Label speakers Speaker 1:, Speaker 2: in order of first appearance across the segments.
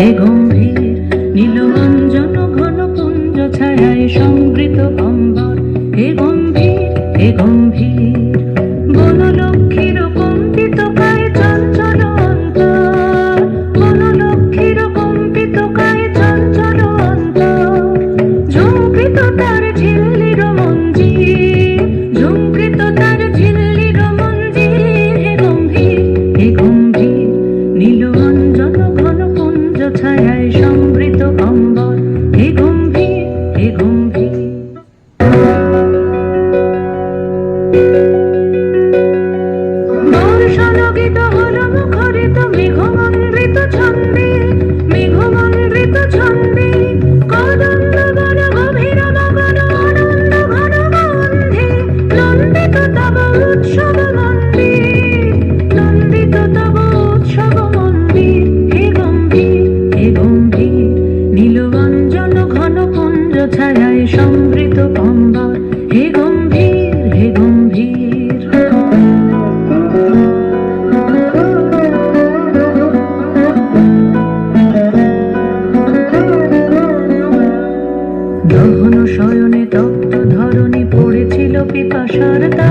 Speaker 1: হে গম্ভীর নীলঞ্জন ঘন পুঞ্জ ছায়ায় সংবৃত অম্বর। হে গম্ভীর হে গম্ভীর বনলক্ষ্মীর কম্পিত কায় চঞ্চল অন্তর। বনলক্ষ্মীর কম্পিত কায় চঞ্চল অন্তর। ঝুঁকৃত তার ছায়ায় সমৃত পম্বা হে গম্ভীর হে গম্ভীর। গহন শয়নে তপ্ত ধরণী পড়েছিল পিপাসার তা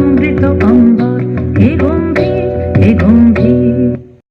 Speaker 1: অমৃত অম্বর হে গম্ভীর হে গম্ভীর